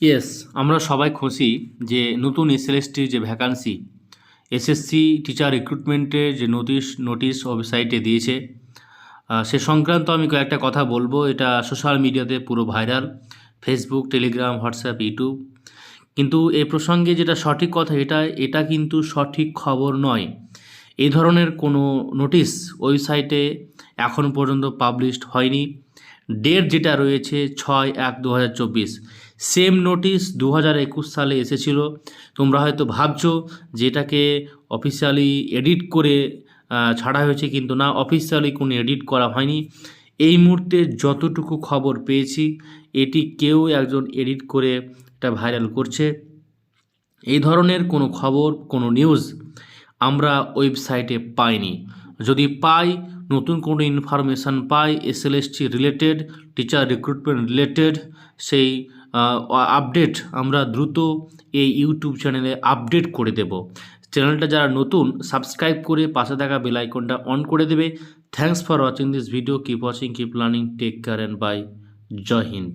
Yes আমরা সবাই খুশি যে নতুন এসএলএসটির যে ভ্যাকান্সি এসএসসি টিচার রিক্রুটমেন্টের যে নোটিশ নোটিশ ওয়েবসাইটে দিয়েছে সে সংক্রান্ত আমি কয়েকটা কথা বলব। এটা সোশ্যাল মিডিয়াতে পুরো viral Facebook Telegram WhatsApp YouTube কিন্তু এ প্রসঙ্গে যেটা সঠিক কথা, এটা এটা কিন্তু সঠিক খবর নয়। এই ধরনের কোনো নোটিশ ওয়েবসাইটে এখন পর্যন্ত পাবলিশড হয়নি। ডেট যেটা রয়েছে ছয় এক দু সেম নোটিশ দু হাজার একুশ সালে এসেছিল। তোমরা হয়তো ভাবছ যে এটাকে অফিসিয়ালি এডিট করে ছাড়া হয়েছে, কিন্তু না অফিসিয়ালি কোনো এডিট করা হয়নি। এই মুহূর্তে যতটুকু খবর পেয়েছি, এটি কেউ একজন এডিট করে এটা ভাইরাল করছে। এই ধরনের কোনো খবর, কোনো নিউজ আমরা ওয়েবসাইটে পাইনি। যদি পাই, নতুন কোনো ইনফরমেশান পাই SLST related teacher recruitment related সেই আপডেট আমরা দ্রুত এই ইউটিউব চ্যানেলে আপডেট করে দেব। চ্যানেলটা যারা নতুন সাবস্ক্রাইব করে পাশে থাকা বেল আইকনটা অন করে দেবে। Thanks for watching this video keep watching keep learning take care and bye Jai Hind